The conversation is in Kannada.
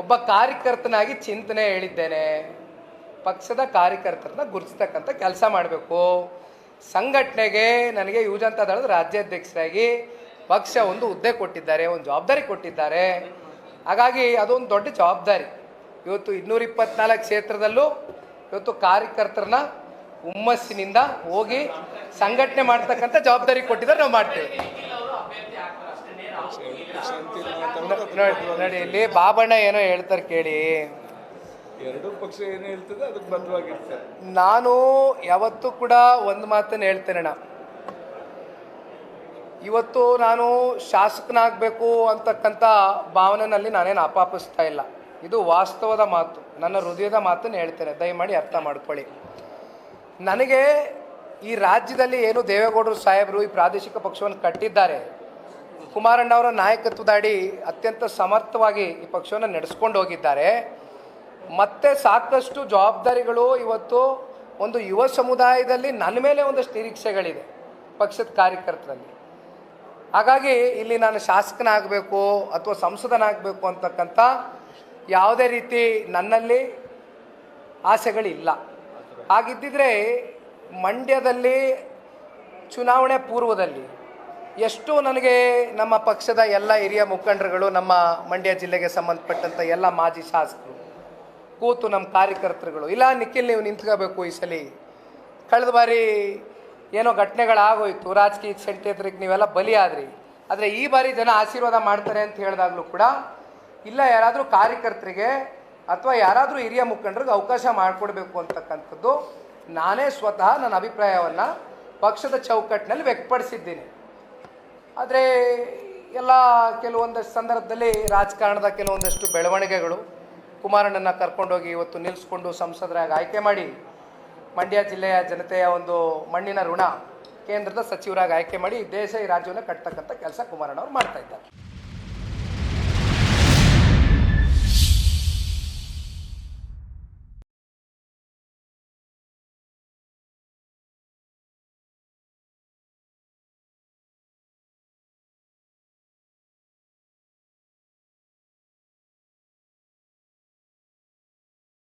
ಒಬ್ಬ ಕಾರ್ಯಕರ್ತನಾಗಿ ಚಿಂತನೆ ಹೇಳಿದ್ದೇನೆ. ಪಕ್ಷದ ಕಾರ್ಯಕರ್ತರನ್ನ ಗುರುತಿಸ್ತಕ್ಕಂಥ ಕೆಲಸ ಮಾಡಬೇಕು. ಸಂಘಟನೆಗೆ ನನಗೆ ಯುವಜನತಾ ದಳದ ರಾಜ್ಯಾಧ್ಯಕ್ಷರಾಗಿ ಪಕ್ಷ ಒಂದು ಹುದ್ದೆ ಕೊಟ್ಟಿದ್ದಾರೆ, ಒಂದು ಜವಾಬ್ದಾರಿ ಕೊಟ್ಟಿದ್ದಾರೆ. ಹಾಗಾಗಿ ಅದೊಂದು ದೊಡ್ಡ ಜವಾಬ್ದಾರಿ. ಇವತ್ತು ಇನ್ನೂರ ಇಪ್ಪತ್ನಾಲ್ಕು ಕ್ಷೇತ್ರದಲ್ಲೂ ಇವತ್ತು ಕಾರ್ಯಕರ್ತರನ್ನ ಹುಮ್ಮಸ್ಸಿನಿಂದ ಹೋಗಿ ಸಂಘಟನೆ ಮಾಡ್ತಕ್ಕಂಥ ಜವಾಬ್ದಾರಿ ಕೊಟ್ಟಿದ್ದಾರೆ, ನಾವು ಮಾಡ್ತೇವೆ. ನೋಡಿ ಇಲ್ಲಿ ಬಾಬಣ್ಣ ಏನೋ ಹೇಳ್ತಾರೆ ಕೇಳಿ. ಎರಡು ಪಕ್ಷ ಏನು ಹೇಳ್ತದೆ ಅದಕ್ಕೆ ಬದ್ಧವಾಗಿರ್ತಾರೆ. ನಾನು ಯಾವತ್ತೂ ಕೂಡ ಒಂದು ಮಾತನ್ನು ಹೇಳ್ತೇನೆ ಇವತ್ತು ನಾನು ಶಾಸಕನಾಗಬೇಕು ಅಂತಕ್ಕಂಥ ಭಾವನೆಯಲ್ಲಿ ನಾನೇನು ಅಪಾಪಿಸ್ತಾ ಇಲ್ಲ. ಇದು ವಾಸ್ತವದ ಮಾತು ನನ್ನ ಹೃದಯದ ಮಾತನ್ನು ಹೇಳ್ತೇನೆ. ದಯಮಾಡಿ ಅರ್ಥ ಮಾಡ್ಕೊಳ್ಳಿ. ನನಗೆ ಈ ರಾಜ್ಯದಲ್ಲಿ ಏನು ದೇವೇಗೌಡರು ಸಾಹೇಬರು ಈ ಪ್ರಾದೇಶಿಕ ಪಕ್ಷವನ್ನು ಕಟ್ಟಿದ್ದಾರೆ ಕುಮಾರಣ್ಣ ಅವರ ನಾಯಕತ್ವದ ಅಡಿ ಅತ್ಯಂತ ಸಮರ್ಥವಾಗಿ ಈ ಪಕ್ಷವನ್ನು ನಡೆಸ್ಕೊಂಡು ಹೋಗಿದ್ದಾರೆ. ಮತ್ತೆ ಸಾಕಷ್ಟು ಜವಾಬ್ದಾರಿಗಳು ಇವತ್ತು ಒಂದು ಯುವ ಸಮುದಾಯದಲ್ಲಿ ನನ್ನ ಮೇಲೆ ಒಂದಷ್ಟು ನಿರೀಕ್ಷೆಗಳಿದೆ ಪಕ್ಷದ ಕಾರ್ಯಕರ್ತರಲ್ಲಿ. ಹಾಗಾಗಿ ಇಲ್ಲಿ ನಾನು ಶಾಸಕನಾಗಬೇಕು ಅಥವಾ ಸಂಸದನಾಗಬೇಕು ಅಂತಕ್ಕಂಥ ಯಾವುದೇ ರೀತಿ ನನ್ನಲ್ಲಿ ಆಸೆಗಳಿಲ್ಲ. ಹಾಗಿದ್ದಿದ್ರೆ ಮಂಡ್ಯದಲ್ಲಿ ಚುನಾವಣೆ ಪೂರ್ವದಲ್ಲಿ ಎಷ್ಟು ನನಗೆ ನಮ್ಮ ಪಕ್ಷದ ಎಲ್ಲ ಹಿರಿಯ ಮುಖಂಡರುಗಳು ನಮ್ಮ ಮಂಡ್ಯ ಜಿಲ್ಲೆಗೆ ಸಂಬಂಧಪಟ್ಟಂಥ ಎಲ್ಲ ಮಾಜಿ ಶಾಸಕರು, ಕೂತು ನಮ್ಮ ಕಾರ್ಯಕರ್ತರುಗಳು, ಇಲ್ಲ ನಿಖಿಲ್ ನೀವು ನಿಂತ್ಕೋಬೇಕು ಈ ಸಲ. ಕಳೆದ ಬಾರಿ ಏನೋ ಘಟನೆಗಳಾಗೋಯ್ತು, ರಾಜಕೀಯ ಸೆಂಟೇದ್ರಿಗೆ ನೀವೆಲ್ಲ ಬಲಿಯಾದ್ರಿ. ಆದರೆ ಈ ಬಾರಿ ಜನ ಆಶೀರ್ವಾದ ಮಾಡ್ತಾರೆ ಅಂತ ಹೇಳಿದಾಗಲೂ ಕೂಡ ಇಲ್ಲ ಯಾರಾದರೂ ಕಾರ್ಯಕರ್ತರಿಗೆ ಅಥವಾ ಯಾರಾದರೂ ಹಿರಿಯ ಮುಖಂಡರಿಗೆ ಅವಕಾಶ ಮಾಡಿಕೊಡ್ಬೇಕು ಅಂತಕ್ಕಂಥದ್ದು ನಾನೇ ಸ್ವತಃ ನನ್ನ ಅಭಿಪ್ರಾಯವನ್ನು ಪಕ್ಷದ ಚೌಕಟ್ಟಿನಲ್ಲಿ ವ್ಯಕ್ತಪಡಿಸಿದ್ದೀನಿ. ಆದರೆ ಎಲ್ಲ ಕೆಲವೊಂದಷ್ಟು ಸಂದರ್ಭದಲ್ಲಿ ರಾಜಕಾರಣದ ಕೆಲವೊಂದಷ್ಟು ಬೆಳವಣಿಗೆಗಳು ಕುಮಾರಣ್ಣನ ಕರ್ಕೊಂಡೋಗಿ ಇವತ್ತು ನಿಲ್ಲಿಸ್ಕೊಂಡು ಸಂಸದರಾಗಿ ಆಯ್ಕೆ ಮಾಡಿ ಮಂಡ್ಯ ಜಿಲ್ಲೆಯ ಜನತೆಯ ಒಂದು ಮಣ್ಣಿನ ಋಣ ಕೇಂದ್ರದ ಸಚಿವರಾಗಿ ಆಯ್ಕೆ ಮಾಡಿ ದೇಶ ಈ ರಾಜ್ಯವನ್ನು ಕಟ್ತಕ್ಕಂಥ ಕೆಲಸ ಕುಮಾರಣ್ಣ ಅವರು ಮಾಡ್ತಾ ಇದ್ದಾರೆ.